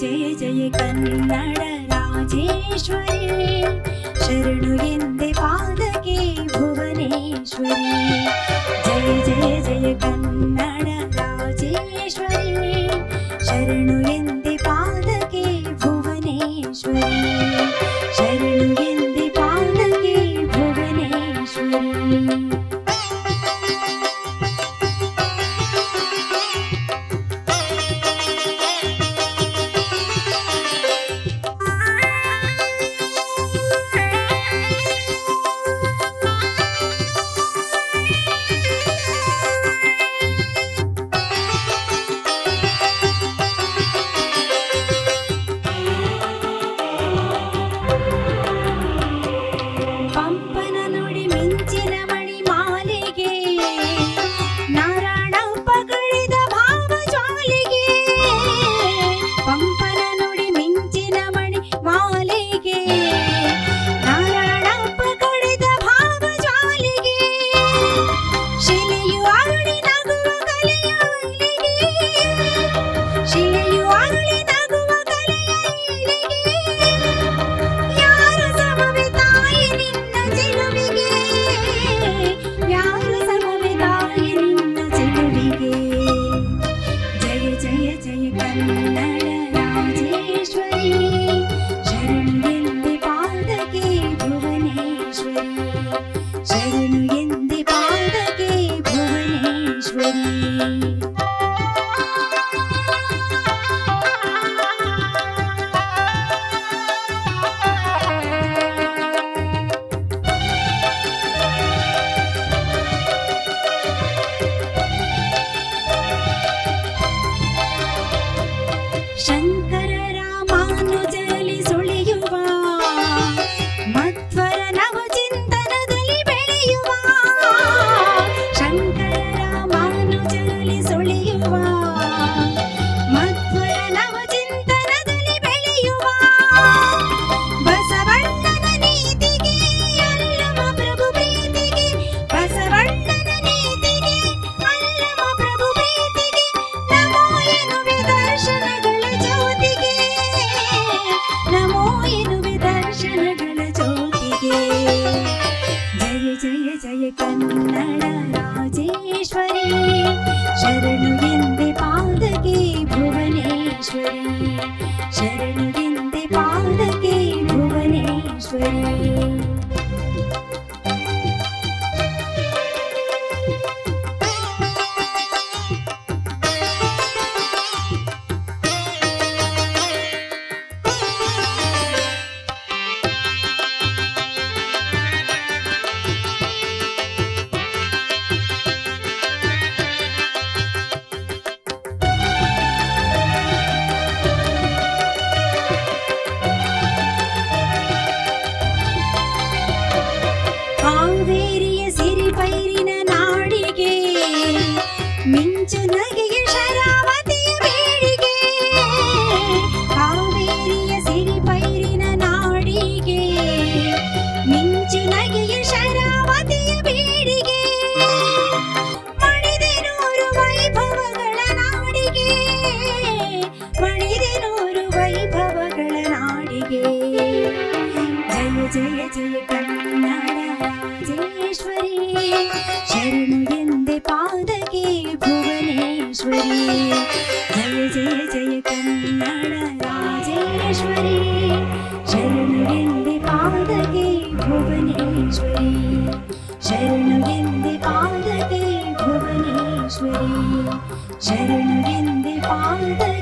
జయ జయ కన్నడ రాజేశ్వరి శరణు ఎందే పాదకే భువనేశ్వరి 说的。山。भुवनेश्वरी शरणविन्दे पादके भुवनेश्वरी ಸಿರಿಪೈರಿನ ನಾಡಿಗೆ, ಮಿಂಚು ನಗೆಯ ಶರಾವತಿಯ ಬೇಡಿಗೆ, ಕಾವೇರಿಯ ಸಿರಿಪೈರಿನ ನಾಡಿಗೆ, ಮಿಂಚು ನಗೆಯ ಶರಾವತಿಯ ಬೇಡಿಗೆ ಮಣಿದೆ ನೂರು ವೈಭವಗಳ ನಾಡಿಗೆ ಮಣಿದೆ ನೂರು ವೈಭವಗಳ ನಾಡಿಗೆ. ಜಯ ಜಯ ಜಯ ഭുവനേശ്വരി. ശരണു എന്റെ പാതകേ ഭുവനേശ്വരി. ജയ ജയ ജയ കന്നട രാജേശ്വരി. ശരണു എന്റെ പാതകേ ഭുവനേശ്വരി. ശരണു എന്റെ പാതകേ ഭുവനേശ്വരി. ശരണു എന്റെ പാതകേ